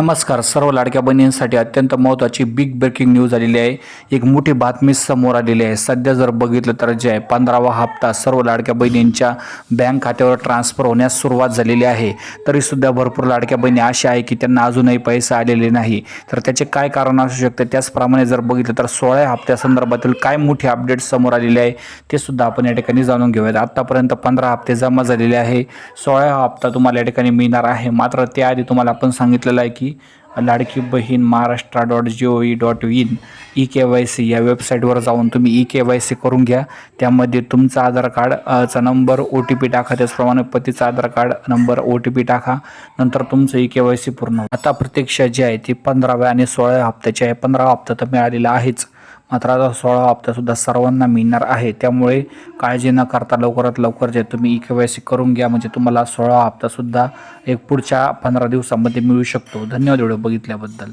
नमस्कार सर्व लाडक्या बहिणींसाठी अत्यंत महत्त्वाची बिग ब्रेकिंग न्यूज आलेली आहे. एक मोठी बातमी समोर आलेली आहे. सध्या जर बघितलं तर जे आहे पंधरावा हप्ता सर्व लाडक्या बहिणींच्या बँक खात्यावर ट्रान्सफर होण्यास सुरुवात झालेली आहे. तरीसुद्धा भरपूर लाडक्या बहिणी अशा आहे की त्यांना अजूनही पैसे आलेले नाही. तर त्याचे काय कारण असू शकते? त्याचप्रमाणे जर बघितलं तर सोळा हप्त्यासंदर्भातील काय मोठी अपडेट समोर आलेली आहे ते सुद्धा आपण या ठिकाणी जाणून घेऊयात. आत्तापर्यंत पंधरा हप्ते जमा झालेले आहे. सोळा हप्ता तुम्हाला या ठिकाणी मिळणार आहे. मात्र त्याआधी तुम्हाला आपण सांगितलेलं आहे की लाडकी बहीण Maharashtra dot G O E dot in. E K Y C या वेबसाईटवर जाऊन तुम्ही ई के वाय सी करून घ्या. त्यामध्ये तुमचा आधार कार्ड चा नंबर ओ टी पी टाका. त्याचप्रमाणे पतीचा Aadhaar card number O T P टाका. नंतर तुमचं ई के वाय सी पूर्ण. आता प्रतीक्षा जी आहे ती पंधराव्या आणि सोळाव्या हप्त्याची आहे. पंधरा हप्ता तर मिळालेला आहेच. मात्र आता सोळा हप्तासुद्धा सर्वांना मिळणार आहे. त्यामुळे काळजी न करता लवकरात लवकर जे तुम्ही ई के वाय सी करून घ्या. म्हणजे तुम्हाला सोळा हप्तासुद्धा एक पुढच्या पंधरा दिवसामध्ये मिळू शकतो. धन्यवाद व्हिडिओ बघितल्याबद्दल.